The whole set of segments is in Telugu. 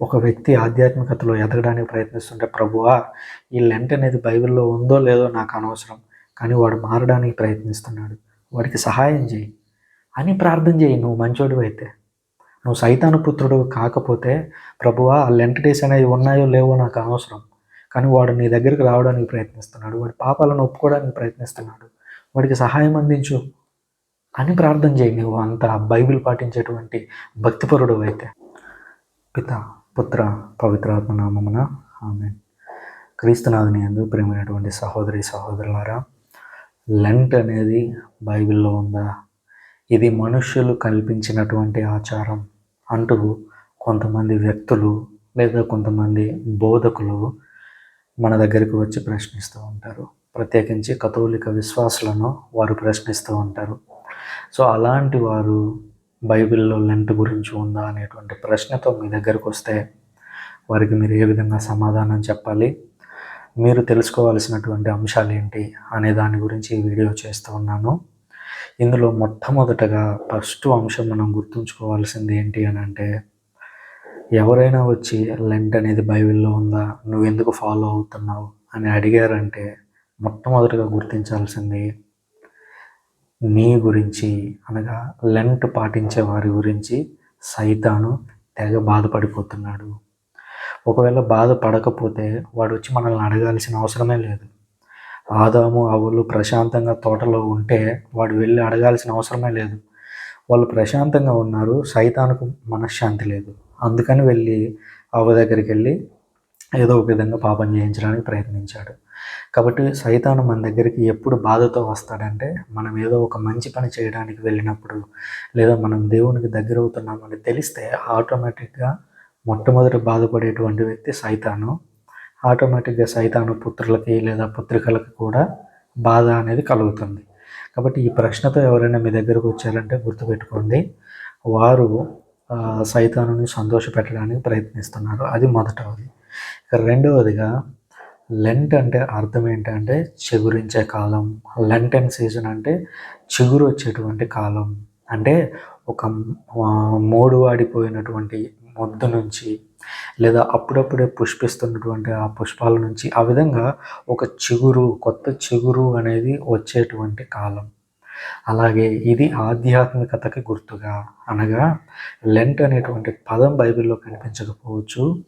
ఒక వ్యక్తి ఆధ్యాత్మికతలో ఎదగడానికి ప్రయత్నిస్తుంటే ప్రభువా ఈ లెంట్ అనేది బైబిల్లో ఉందో లేదో నాకు అనవసరం కానీ వాడు మారడానికి ప్రయత్నిస్తున్నాడు. వాడికి సహాయం చేయి. అని ప్రార్థన చేయి. నువ్వు మంచోడు అయితే. నువ్వు సైతాను పుత్రుడు కాకపోతే ప్రభువా ఆ లెంట్ డేస్ అనేవి ఉన్నాయో లేవో నాకు అనవసరం కానీ వాడు నీ దగ్గరికి రావడానికి ప్రయత్నిస్తున్నాడు. వాడి పాపాలను ఒప్పుకోవడానికి ప్రయత్నిస్తున్నాడు. వాడికి సహాయం అందించు అని ప్రార్థన చేయి. నువ్వు అంత బైబిల్ పాటించేటువంటి భక్తిపరుడు అయితే. పిత పుత్ర పవిత్రాత్మ నామమున. ఆమె క్రీస్తునాథుని ఎందు ప్రేమైనటువంటి సహోదరి సహోదరులారా లెంట్ అనేది బైబిల్లో ఉందా? ఇది మనుష్యులు కల్పించినటువంటి ఆచారం అంటూ కొంతమంది వ్యక్తులు లేదా కొంతమంది బోధకులు మన దగ్గరికి వచ్చి ప్రశ్నిస్తూ ఉంటారు. ప్రత్యేకించి కథోలిక విశ్వాసులను వారు ప్రశ్నిస్తూ ఉంటారు. సో అలాంటి వారు బైబిల్లో లెంట్ గురించి ఉందా అనేటువంటి ప్రశ్నతో మీ దగ్గరకు వస్తే వారికి మీరు ఏ విధంగా సమాధానం చెప్పాలి మీరు తెలుసుకోవాల్సినటువంటి అంశాలు ఏంటి అనే దాని గురించి ఈ వీడియో చేస్తూ ఉన్నాను. ఇందులో మొట్టమొదటగా ఫస్ట్ అంశం మనం గుర్తుంచుకోవాల్సింది ఏంటి అని అంటే ఎవరైనా వచ్చి లెంట్ అనేది బైబిల్లో ఉందా నువ్వు ఎందుకు ఫాలో అవుతున్నావు అని అడిగారంటే మొట్టమొదటిగా గుర్తించాల్సింది నీ గురించి అనగా లెంట్ పాటించే వారి గురించి సైతాను తెగ బాధపడిపోతున్నాడు. ఒకవేళ బాధపడకపోతే వాడు వచ్చి మనల్ని అడగాల్సిన అవసరమే లేదు. ఆదాము అవులు ప్రశాంతంగా తోటలో ఉంటే వాడు వెళ్ళి అడగాల్సిన అవసరమే లేదు. వాళ్ళు ప్రశాంతంగా ఉన్నారు సైతానికి మనశ్శాంతి లేదు. అందుకని వెళ్ళి అవ్వ దగ్గరికి వెళ్ళి ఏదో ఒక విధంగా పాపం చేయించడానికి ప్రయత్నించాడు. కాబట్టి సైతాను మన దగ్గరికి ఎప్పుడు బాధతో వస్తాడంటే మనం ఏదో ఒక మంచి పని చేయడానికి వెళ్ళినప్పుడు లేదా మనం దేవునికి దగ్గర అవుతున్నామని తెలిస్తే ఆటోమేటిక్గా మొట్టమొదటి బాధపడేటువంటి వ్యక్తి సైతాను. ఆటోమేటిక్గా సైతాను పుత్రులకి లేదా పుత్రికలకి కూడా బాధ అనేది కలుగుతుంది. కాబట్టి ఈ ప్రశ్నతో ఎవరైనా మీ దగ్గరకు వచ్చారంటే గుర్తుపెట్టుకోండి. వారు సైతానుని సంతోషపెట్టడానికి ప్రయత్నిస్తున్నారు. అది మొదటవది. ఇక రెండవదిగా లెంట్ అంటే అర్థం ఏంటంటే చిగురించే కాలం. లెంట్ అండ్ సీజన్ అంటే చిగురు వచ్చేటువంటి కాలం. అంటే ఒక మోడు వాడిపోయినటువంటి మొద్దు నుంచి లేదా అప్పుడప్పుడే పుష్పిస్తున్నటువంటి ఆ పుష్పాల నుంచి ఆ విధంగా ఒక చిగురు కొత్త చిగురు అనేది వచ్చేటువంటి కాలం. అలాగే ఇది ఆధ్యాత్మికతకి గుర్తుగా అనగా లెంట్ అనేటువంటి పదం బైబిల్లో కనిపించకపోవచ్చు.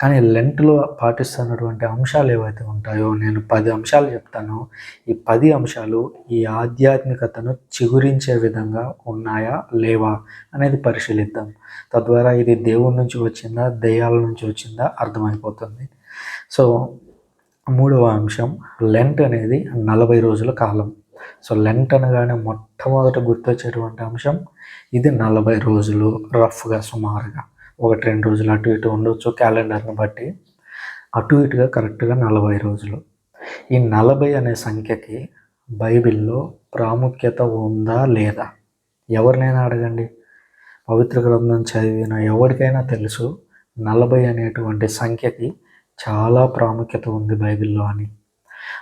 కానీ లెంట్లో పాటిస్తున్నటువంటి అంశాలు ఏవైతే ఉంటాయో నేను పది అంశాలు చెప్తాను. ఈ పది అంశాలు ఈ ఆధ్యాత్మికతను చిగురించే విధంగా ఉన్నాయా లేవా అనేది పరిశీలిద్దాం. తద్వారా ఇది దేవుడి నుంచి వచ్చిందా దెయ్యాల నుంచి వచ్చిందా అర్థమైపోతుంది. సో మూడవ అంశం లెంట్ అనేది నలభై రోజుల కాలం. సో లెంట్ అనగానే మొట్టమొదట గుర్తొచ్చేటువంటి అంశం ఇది నలభై రోజులు రఫ్గా సుమారుగా. ఒకటి రెండు రోజులు అటు ఇటు ఉండొచ్చు క్యాలెండర్ని బట్టి. అటు ఇటుగా కరెక్ట్గా నలభై రోజులు. ఈ నలభై అనే సంఖ్యకి బైబిల్లో ప్రాముఖ్యత ఉందా లేదా? ఎవరినైనా అడగండి. పవిత్ర గ్రంథం చదివిన ఎవరికైనా తెలుసు. నలభై అనేటువంటి సంఖ్యకి చాలా ప్రాముఖ్యత ఉంది బైబిల్లో అని.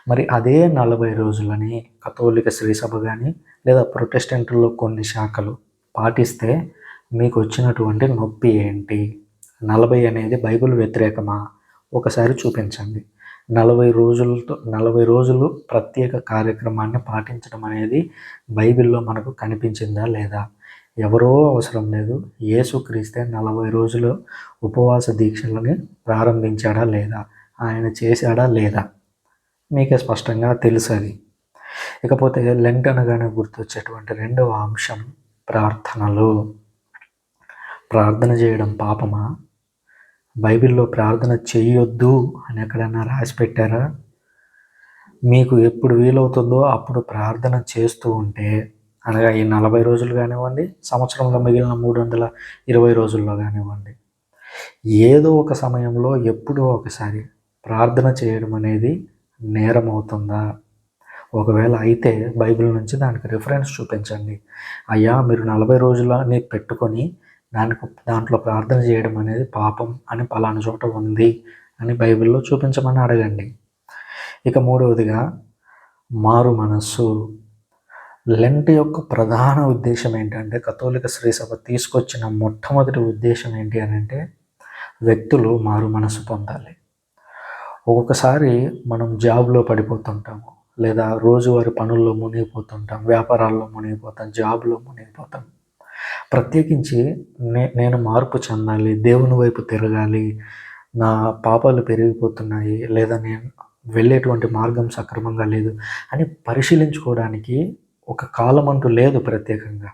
మరి అదే నలభై రోజులని కథోలిక శ్రీసభ కానీ లేదా ప్రొటెస్టెంట్లో కొన్ని శాఖలు పాటిస్తే మీకు వచ్చినటువంటి నొప్పి ఏంటి? నలభై అనేది బైబిల్ వ్యతిరేకమా? ఒకసారి చూపించండి. నలభై రోజులతో నలభై రోజులు ప్రత్యేక కార్యక్రమాన్ని పాటించడం అనేది బైబిల్లో మనకు కనిపించిందా లేదా? ఎవరో అవసరం లేదు. యేసుక్రీస్తే నలభై రోజులు ఉపవాస దీక్షలని ప్రారంభించాడా లేదా? ఆయన చేశాడా లేదా? మీకే స్పష్టంగా తెలుసు అది ఇకపోతే లెంట్ అనగానే గుర్తొచ్చేటువంటి రెండవ అంశం ప్రార్థనలు. ప్రార్థన చేయడం పాపమా? బైబిల్లో ప్రార్థన చేయొద్దు అని ఎక్కడైనా రాసి పెట్టారా? మీకు ఎప్పుడు వీలవుతుందో అప్పుడు ప్రార్థన చేస్తూ ఉంటే అనగా ఈ నలభై రోజులు కానివ్వండి సంవత్సరంలో మిగిలిన మూడు వందల ఇరవై రోజుల్లో కానివ్వండి ఏదో ఒక సమయంలో ఎప్పుడో ఒకసారి ప్రార్థన చేయడం అనేది నేరం అవుతుందా ఒకవేళ అయితే బైబిల్ నుంచి దానికి రిఫరెన్స్ చూపించండి. అయ్యా మీరు నలభై రోజులని పెట్టుకొని దానికి దాంట్లో ప్రార్థన చేయడం అనేది పాపం అని పలానా చోట ఉంది అని బైబిల్లో చూపించమని అడగండి. ఇక మూడవదిగా మారు మనస్సు. లెంట్ యొక్క ప్రధాన ఉద్దేశం ఏంటంటే కథోలిక శ్రీసభ తీసుకొచ్చిన మొట్టమొదటి ఉద్దేశం ఏంటి అని అంటే వ్యక్తులు మారు మనసు పొందాలి. ఒక్కొక్కసారి మనం జాబ్లో పడిపోతుంటాము. లేదా రోజువారి పనుల్లో మునిగిపోతుంటాం. వ్యాపారాల్లో మునిగిపోతాం. జాబ్లో మునిగిపోతాం. ప్రత్యేకించి నే నేను మార్పు చెందాలి దేవుని వైపు తిరగాలి నా పాపాలు పెరిగిపోతున్నాయి లేదా నేను వెళ్ళేటువంటి మార్గం సక్రమంగా లేదు అని పరిశీలించుకోవడానికి ఒక కాలం అంటూ లేదు ప్రత్యేకంగా.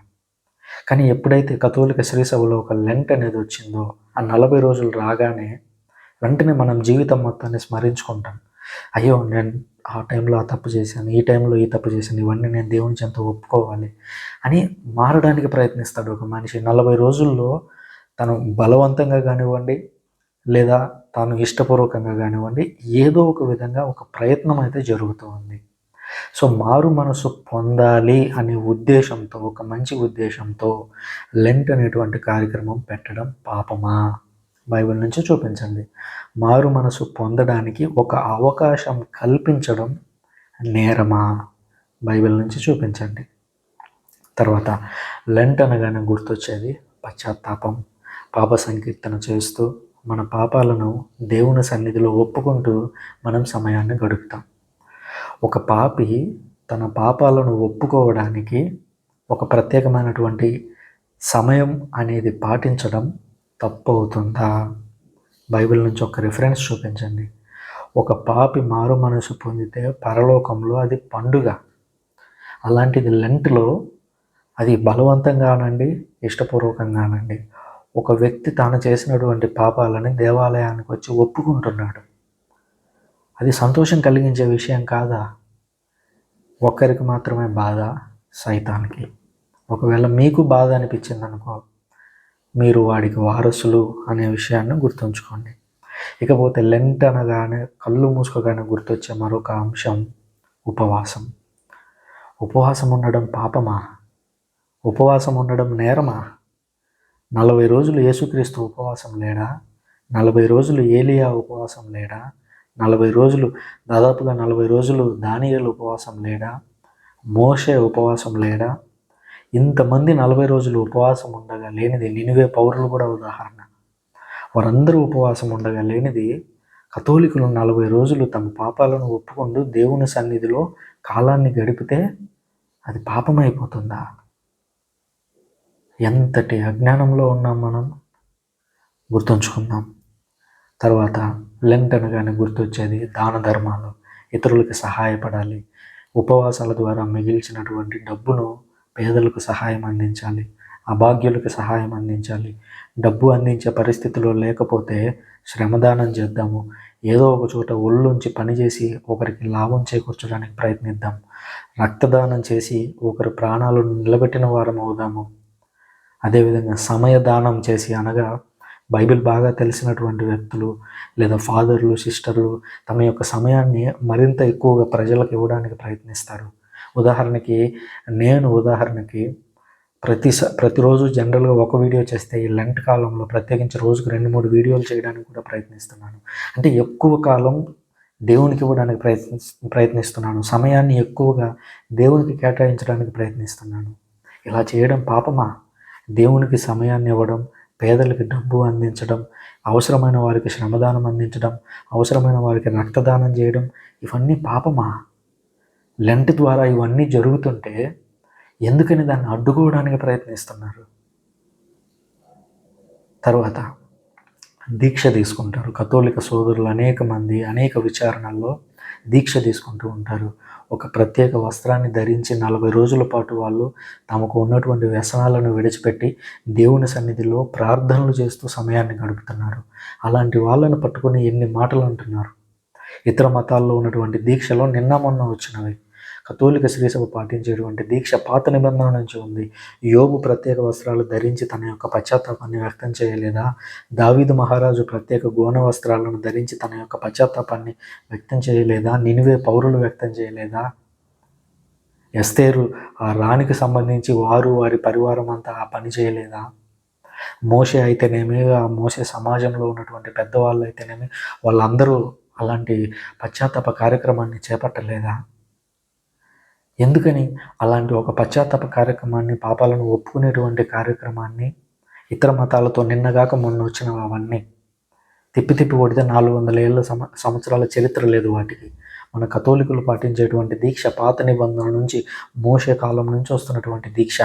కానీ ఎప్పుడైతే కథోలిక శ్రీసభలో ఒక లెంట్ అనేది వచ్చిందో ఆ నలభై రోజులు రాగానే వెంటనే మనం జీవితం మొత్తాన్ని స్మరించుకుంటాం. అయ్యో నేను ఆ టైంలో ఆ తప్పు చేశాను ఈ టైంలో ఈ తప్పు చేశాను ఇవన్నీ నేను దేవుని చెంత ఒప్పుకోవాలి అని మారడానికి ప్రయత్నిస్తాడు ఒక మనిషి. నలభై రోజుల్లో తను బలవంతంగా కానివ్వండి లేదా తాను ఇష్టపూర్వకంగా కానివ్వండి ఏదో ఒక విధంగా ఒక ప్రయత్నం అయితే జరుగుతూ ఉంది. సో మారు మనసు పొందాలి అనే ఉద్దేశంతో ఒక మంచి ఉద్దేశంతో లెంట్ అనేటువంటి కార్యక్రమం పెట్టడం పాపమా? బైబిల్ నుంచి చూపించండి. మారు మనసు పొందడానికి ఒక అవకాశం కల్పించడం నేరమా? బైబిల్ నుంచి చూపించండి. తర్వాత లెంట్ అనగానే గుర్తొచ్చేది పశ్చాత్తాపం. పాప సంకీర్తన చేస్తూ మన పాపాలను దేవుని సన్నిధిలో ఒప్పుకుంటూ మనం సమయాన్ని గడుపుతాం. ఒక పాపి తన పాపాలను ఒప్పుకోవడానికి ఒక ప్రత్యేకమైనటువంటి సమయం అనేది పాటించడం తప్పు అవుతుందా బైబిల్ నుంచి ఒక రిఫరెన్స్ చూపించండి. ఒక పాపి మారు మనసు పొందితే పరలోకంలో అది పండుగ. అలాంటిది లెంట్లో అది బలవంతంగానండి ఇష్టపూర్వకంగానండి. ఒక వ్యక్తి తాను చేసినటువంటి పాపాలని దేవాలయానికి వచ్చి ఒప్పుకుంటున్నాడు. అది సంతోషం కలిగించే విషయం కాదా? ఒక్కరికి మాత్రమే బాధ సైతానికి. ఒకవేళ మీకు బాధ అనిపించింది అనుకో మీరు వాడికి వారసులు అనే విషయాన్ని గుర్తుంచుకోండి. ఇకపోతే లెంట్ అనగానే కళ్ళు మూసుకోగానే గుర్తొచ్చే మరొక అంశం ఉపవాసం. ఉపవాసం ఉండడం పాపమా? ఉపవాసం ఉండడం నేరమా? నలభై రోజులు యేసుక్రీస్తు ఉపవాసం లేడా? నలభై రోజులు ఏలియా ఉపవాసం లేడా? నలభై రోజులు దాదాపుగా నలభై రోజులు దానియలు ఉపవాసం లేడా? మోషే ఉపవాసం లేడా? ఇంతమంది నలభై రోజులు ఉపవాసం ఉండగా లేనిది నినివే పౌరులు కూడా ఉదాహరణ. వారందరూ ఉపవాసం ఉండగా లేనిది కథోలికులు నలభై రోజులు తమ పాపాలను ఒప్పుకుంటూ దేవుని సన్నిధిలో కాలాన్ని గడిపితే అది పాపమైపోతుందా? ఎంతటి అజ్ఞానంలో ఉన్నాం మనం? గుర్తుంచుకుందాం. తర్వాత లెంట్ అనగానే గుర్తొచ్చేది దాన ధర్మాలు. ఇతరులకు సహాయపడాలి. ఉపవాసాల ద్వారా మిగిల్చినటువంటి డబ్బును పేదలకు సహాయం అందించాలి అభాగ్యులకు సహాయం అందించాలి. డబ్బు అందించే పరిస్థితిలో లేకపోతే శ్రమదానం చేద్దాము. ఏదో ఒక చోట ఒళ్ళుంచి పనిచేసి ఒకరికి లాభం చేకూర్చడానికి ప్రయత్నిద్దాం. రక్తదానం చేసి ఒకరి ప్రాణాలను నిలబెట్టిన వారం అవుదాము. అదేవిధంగా సమయదానం చేసి అనగా బైబిల్ బాగా తెలిసినటువంటి వ్యక్తులు లేదా ఫాదర్లు సిస్టర్లు తమ యొక్క సమయాన్ని మరింత ఎక్కువగా ప్రజలకు ఇవ్వడానికి ప్రయత్నిస్తారు. ఉదాహరణకి నేను ఉదాహరణకి ప్రతి ప్రతిరోజు జనరల్గా ఒక వీడియో చేస్తే ఈ లెంట్ కాలంలో ప్రత్యేకించి రోజుకు రెండు మూడు వీడియోలు చేయడానికి కూడా ప్రయత్నిస్తున్నాను. అంటే ఎక్కువ కాలం దేవునికి ఇవ్వడానికి ప్రయత్ని ప్రయత్నిస్తున్నాను. సమయాన్ని ఎక్కువగా దేవునికి కేటాయించడానికి ప్రయత్నిస్తున్నాను. ఇలా చేయడం పాపమా? దేవునికి సమయాన్ని ఇవ్వడం పేదలకు డబ్బు అందించడం అవసరమైన వారికి శ్రమదానం అందించడం అవసరమైన వారికి రక్తదానం చేయడం ఇవన్నీ పాపమా? లెంట్ ద్వారా ఇవన్నీ జరుగుతుంటే ఎందుకని దాన్ని అడ్డుకోవడానికి ప్రయత్నిస్తున్నారు? తర్వాత దీక్ష తీసుకుంటారు. కథోలిక సోదరులు అనేక మంది అనేక విచారణల్లో దీక్ష తీసుకుంటూ ఉంటారు. ఒక ప్రత్యేక వస్త్రాన్ని ధరించి నలభై రోజుల పాటు వాళ్ళు తమకు ఉన్నటువంటి వ్యసనాలను విడిచిపెట్టి దేవుని సన్నిధిలో ప్రార్థనలు చేస్తూ సమయాన్ని గడుపుతున్నారు. అలాంటి వాళ్ళను పట్టుకుని ఎన్ని మాటలు అంటున్నారు? ఇతర మతాల్లో ఉన్నటువంటి దీక్షలో నిన్న మొన్న వచ్చినవి. కథోలిక శ్రీసభ పాటించేటువంటి దీక్ష పాత నిబంధన నుంచి ఉంది. యోగు ప్రత్యేక వస్త్రాలు ధరించి తన యొక్క పశ్చాత్తాపాన్ని వ్యక్తం చేయలేదా? దావీదు మహారాజు ప్రత్యేక గోన వస్త్రాలను ధరించి తన యొక్క పశ్చాత్తాపాన్ని వ్యక్తం చేయలేదా? నినివే పౌరులు వ్యక్తం చేయలేదా? ఎస్తేరు ఆ రాణికి సంబంధించి వారు వారి పరివారం అంతా ఆ పని చేయలేదా? మోసే అయితేనేమి? ఆ మోసే సమాజంలో ఉన్నటువంటి పెద్దవాళ్ళు అయితేనేమి? వాళ్ళందరూ అలాంటి పశ్చాత్తాప కార్యక్రమాన్ని చేపట్టలేదా? ఎందుకని? అలాంటి ఒక పశ్చాత్తాప కార్యక్రమాన్ని పాపాలను ఒప్పుకునేటువంటి కార్యక్రమాన్ని ఇతర మతాలతో నిన్నగాక మొన్న వచ్చిన అవన్నీ తిప్పి తిప్పి కొడితే నాలుగు వందల ఏళ్ళ సమ సంవత్సరాల చరిత్ర లేదు వాటికి. మన కథోలికులు పాటించేటువంటి దీక్ష పాత నిబంధనల నుంచి మోసే కాలం నుంచి వస్తున్నటువంటి దీక్ష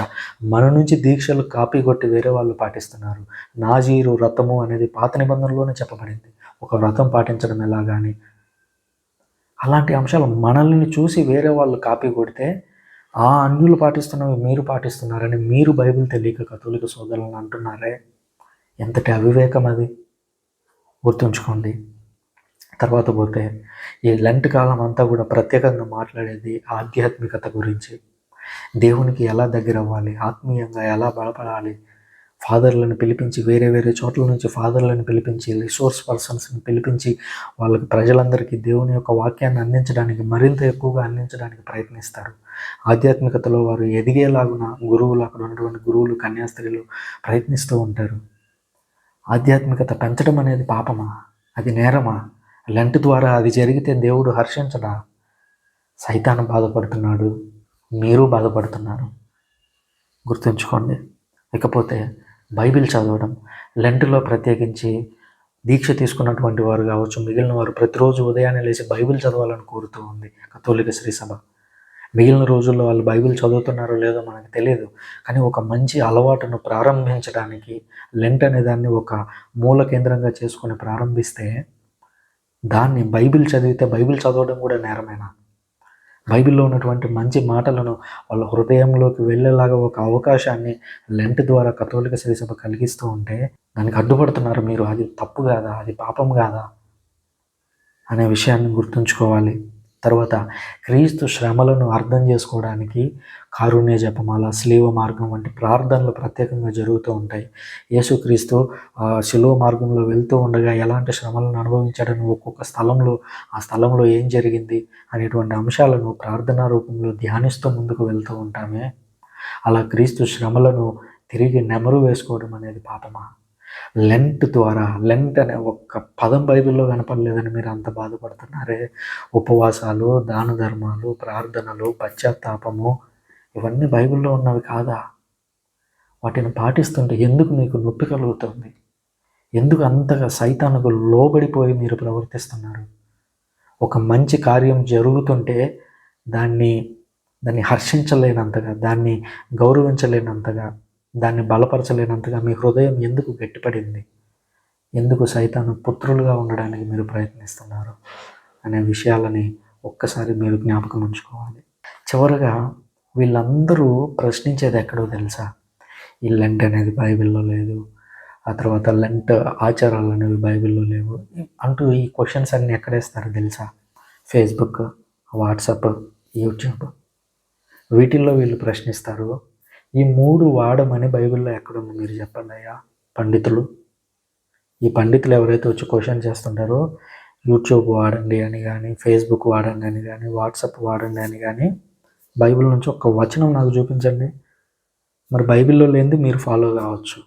మన నుంచి దీక్షలు కాపీ కొట్టి వేరే వాళ్ళు పాటిస్తున్నారు. నాజీరు వ్రతము అనేది పాత నిబంధనలోనే చెప్పబడింది. ఒక వ్రతం పాటించడం ఎలా కానీ అలాంటి అంశాలు మనల్ని చూసి వేరే వాళ్ళు కాపీ కొడితే ఆ అన్యులు పాటిస్తున్నవి మీరు పాటిస్తున్నారని మీరు బైబిల్ తెలియక కథోలిక సోదరులను అంటున్నారే? ఎంతటి అవివేకం అది? గుర్తుంచుకోండి. తర్వాత పోతే ఈ లెంట్ కాలం అంతా కూడా ప్రత్యేకంగా మాట్లాడేది ఆధ్యాత్మికత గురించి. దేవునికి ఎలా దగ్గర అవ్వాలి ఆత్మీయంగా ఎలా బలపడాలి? ఫాదర్లను పిలిపించి వేరే వేరే చోట్ల నుంచి ఫాదర్లను పిలిపించి రిసోర్స్ పర్సన్స్ని పిలిపించి వాళ్ళకి ప్రజలందరికీ దేవుని యొక్క వాక్యాన్ని అందించడానికి మరింత ఎక్కువగా అందించడానికి ప్రయత్నిస్తారు. ఆధ్యాత్మికతలో వారు ఎదిగేలాగున గురువులు అక్కడ ఉన్నటువంటి గురువులు కన్యాస్త్రీలు ప్రయత్నిస్తూ ఉంటారు. ఆధ్యాత్మికత పెంచడం అనేది పాపమా? అది నేరమా? లెంట్ ద్వారా అది జరిగితే దేవుడు హర్షించడా? సైతాను బాధపడుతున్నాడు. మీరు బాధపడుతున్నారు. గుర్తుంచుకోండి. ఇకపోతే బైబిల్ చదవడం లెంట్లో ప్రత్యేకించి దీక్ష తీసుకున్నటువంటి వారు కావచ్చు మిగిలిన వారు ప్రతిరోజు ఉదయాన్నే లేచి బైబిల్ చదవాలని కోరుతూ ఉంది కథోలిక శ్రీసభ మిగిలిన రోజుల్లో వాళ్ళు బైబిల్ చదువుతున్నారో లేదో మనకు తెలియదు కానీ ఒక మంచి అలవాటును ప్రారంభించడానికి లెంట్ అనే దాన్ని ఒక మూల కేంద్రంగా చేసుకొని ప్రారంభిస్తే దాన్ని బైబిల్ చదివితే బైబిల్ చదవడం కూడా నేరమేనా? బైబిల్లో ఉన్నటువంటి మంచి మాటలను వాళ్ళ హృదయంలోకి వెళ్ళేలాగా ఒక అవకాశాన్ని లెంట్ ద్వారా కథోలిక శ్రీసభ కలిగిస్తూ ఉంటే దానికి అడ్డుపడుతున్నారు మీరు. అది తప్పు కాదా? అది పాపం కాదా? అనే విషయాన్ని గుర్తుంచుకోవాలి. తర్వాత క్రీస్తు శ్రమలను అర్థం చేసుకోవడానికి కారుణ్య జపమాల శిలువ మార్గం వంటి ప్రార్థనలు ప్రత్యేకంగా జరుగుతూ ఉంటాయి. యేసుక్రీస్తు శిలువ మార్గంలో వెళ్తూ ఉండగా ఎలాంటి శ్రమలను అనుభవించాడని ఒక్కొక్క స్థలంలో ఆ స్థలంలో ఏం జరిగింది అనేటువంటి అంశాలను ప్రార్థనా రూపంలో ధ్యానిస్తూ ముందుకు వెళ్తూ ఉంటామే. అలా క్రీస్తు శ్రమలను తిరిగి నెమరు వేసుకోవడం అనేది పాపమా? లెంట్ ద్వారా లెంట్ అనే ఒక్క పదం బైబిల్లో కనపడలేదని మీరు అంత బాధపడుతున్నారే? ఉపవాసాలు దాన ధర్మాలు ప్రార్థనలు పశ్చాత్తాపము ఇవన్నీ బైబిల్లో ఉన్నవి కాదా? వాటిని పాటిస్తుంటే ఎందుకు మీకు నొప్పి కలుగుతుంది? ఎందుకు అంతగా సైతానికి లోబడిపోయి మీరు ప్రవర్తిస్తున్నారు? ఒక మంచి కార్యం జరుగుతుంటే దాన్ని దాన్ని హర్షించలేనంతగా దాన్ని గౌరవించలేనంతగా దాన్ని బలపరచలేనంతగా మీ హృదయం ఎందుకు గట్టిపడింది? ఎందుకు సైతాను పుత్రులుగా ఉండడానికి మీరు ప్రయత్నిస్తున్నారు అనే విషయాలని ఒక్కసారి మీరు జ్ఞాపకం ఉంచుకోవాలి. చివరగా వీళ్ళందరూ ప్రశ్నించేది ఎక్కడో తెలుసా? ఈ లెంట్ అనేది బైబిల్లో లేదు ఆ తర్వాత లెంట్ ఆచారాలు అనేవి బైబిల్లో లేవు అంటూ ఈ క్వశ్చన్స్ అన్నీ ఎక్కడేస్తారు తెలుసా? Facebook WhatsApp YouTube. వీటిల్లో వీళ్ళు ప్రశ్నిస్తారు ఈ మూడు వాడమని బైబిల్లో ఎక్కడుంది మీరు చెప్పండి అయ్యా. పండితులు. ఈ పండితులు ఎవరైతే వచ్చి క్వశ్చన్ చేస్తుంటారో యూట్యూబ్ వాడండి అని కానీ ఫేస్బుక్ వాడండి అని కానీ వాట్సాప్ వాడండి అని కానీ బైబిల్ నుంచి ఒక వచనం నాకు చూపించండి. మరి బైబిల్లో లేనిది మీరు ఫాలో కావచ్చు.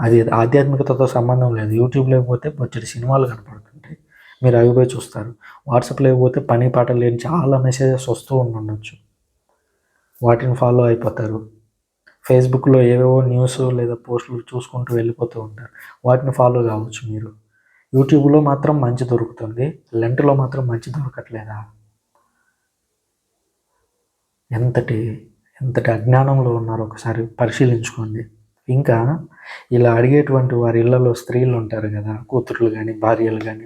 అది ఆధ్యాత్మికతతో సంబంధం లేదు. యూట్యూబ్ లేకపోతే వచ్చే సినిమాలు కనపడుతుంటాయి. మీరు అవి పోయి చూస్తారు. వాట్సాప్ లేకపోతే పని పాట లేని చాలా మెసేజెస్ వస్తూ ఉండొచ్చు వాటిని ఫాలో అయిపోతారు. ఫేస్బుక్లో ఏవేవో న్యూస్ లేదా పోస్టులు చూసుకుంటూ వెళ్ళిపోతూ ఉంటారు. వాటిని ఫాలో కావచ్చు మీరు. యూట్యూబ్లో మాత్రం మంచి దొరుకుతుంది. లెంట్లో మాత్రం మంచి దొరకట్లేదా? ఎంతటి ఎంతటి అజ్ఞానంలో ఉన్నారో ఒకసారి పరిశీలించుకోండి. ఇంకా ఇలా అడిగేటువంటి వారి ఇళ్ళలో స్త్రీలు ఉంటారు కదా కూతురులు కానీ భార్యలు కానీ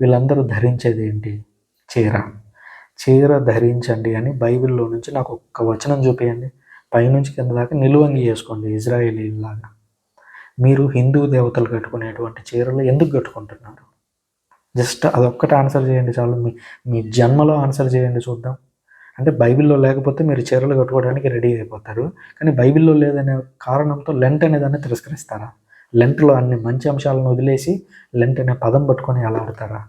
వీళ్ళందరూ ధరించేది ఏంటి? చీర. చీర ధరించండి అని బైబిల్లో నుంచి నాకు ఒక్క వచనం చూపించండి పైనుంచి కింద దాకా నిలువంగి చేసుకోండి ఇజ్రాయేలీలాగా మీరు హిందూ దేవతలు కట్టుకునేటువంటి చీరలు ఎందుకు కట్టుకుంటున్నారు? జస్ట్ అదొక్కటి ఆన్సర్ చేయండి చాలు. మీ మీ జన్మలో ఆన్సర్ చేయండి చూద్దాం. అంటే బైబిల్లో లేకపోతే మీరు చీరలు కట్టుకోవడానికి రెడీ అయిపోతారు. కానీ బైబిల్లో లేదనే కారణంతో లెంట్ అనేదాన్ని తిరస్కరిస్తారా? లెంట్లో అన్ని మంచి అంశాలను వదిలేసి లెంట్ అనే పదం పట్టుకొని ఎలా ఆడతారా?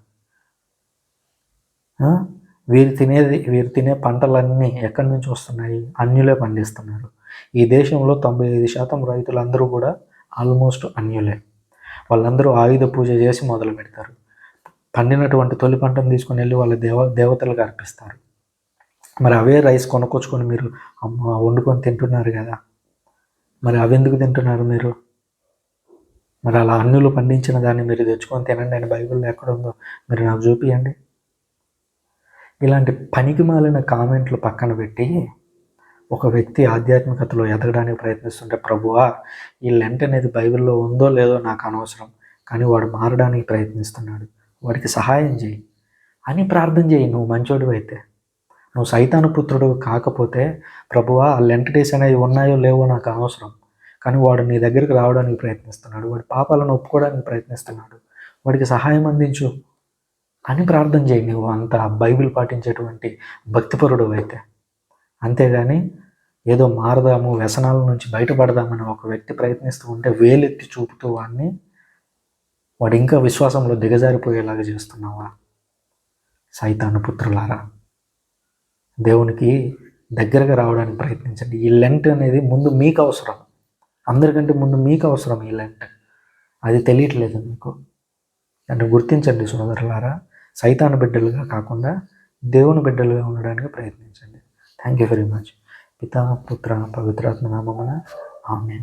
వీరు తినేది వీరు తినే పంటలన్నీ ఎక్కడి నుంచి వస్తున్నాయి? అన్యులే పండిస్తున్నారు. ఈ దేశంలో తొంభై ఐదు శాతం రైతులందరూ కూడా ఆల్మోస్ట్ అన్యులే. వాళ్ళందరూ ఆయుధ పూజ చేసి మొదలు పెడతారు. పండినటువంటి తొలి పంటను తీసుకుని వెళ్ళి వాళ్ళ దేవ దేవతలకు అర్పిస్తారు. మరి అవే రైస్ కొనుక్కొచ్చుకొని మీరు అమ్మ వండుకొని తింటున్నారు కదా. మరి అవి ఎందుకు తింటున్నారు మీరు? మరి అలా అన్నులు పండించిన దాన్ని మీరు తెచ్చుకొని తినండి అని బైబిల్లో ఎక్కడ ఉందో మీరు నాకు చూపియండి. ఇలాంటి పనికి మాలిన కామెంట్లు పక్కన పెట్టి ఒక వ్యక్తి ఆధ్యాత్మికతలో ఎదగడానికి ప్రయత్నిస్తుంటే ప్రభువా ఈ లెంట్ అనేది బైబిల్లో ఉందో లేదో నాకు అనవసరం కానీ వాడు మారడానికి ప్రయత్నిస్తున్నాడు. వాడికి సహాయం చేయి. అని ప్రార్థన చేయి నువ్వు మంచోడు అయితే. నువ్వు సైతాను పుత్రుడు కాకపోతే ప్రభువా ఆ లెంట్ డేస్ అనేవి ఉన్నాయో లేవో నాకు అనవసరం కానీ వాడు నీ దగ్గరికి రావడానికి ప్రయత్నిస్తున్నాడు. వాడి పాపాలను ఒప్పుకోవడానికి ప్రయత్నిస్తున్నాడు. వాడికి సహాయం అందించు. అని ప్రార్థన చేయి నువ్వు అంత బైబిల్ పాటించేటువంటి భక్తిపరుడు అయితే. అంతేగాని ఏదో మారదాము వ్యసనాల నుంచి బయటపడదామని ఒక వ్యక్తి ప్రయత్నిస్తూ ఉంటే వేలెత్తి చూపుతూ వాడిని వాడు ఇంకా విశ్వాసంలో దిగజారిపోయేలాగా చేస్తున్నావా? సైతాను పుత్రులారా దేవునికి దగ్గరగా రావడానికి ప్రయత్నించండి. ఈ లెంట్ అనేది ముందు మీకు అవసరం. అందరికంటే ముందు మీకు అవసరం ఈ లెంట్. అది తెలియట్లేదు మీకు. దాన్ని గుర్తించండి సోదరులారా. సైతాను బిడ్డలుగా కాకుండా దేవుని బిడ్డలుగా ఉండడానికి ప్రయత్నించండి. థ్యాంక్ యూ వెరీ మచ్ పితా పుత్ర పవిత్రాత్మ నామమున ఆమె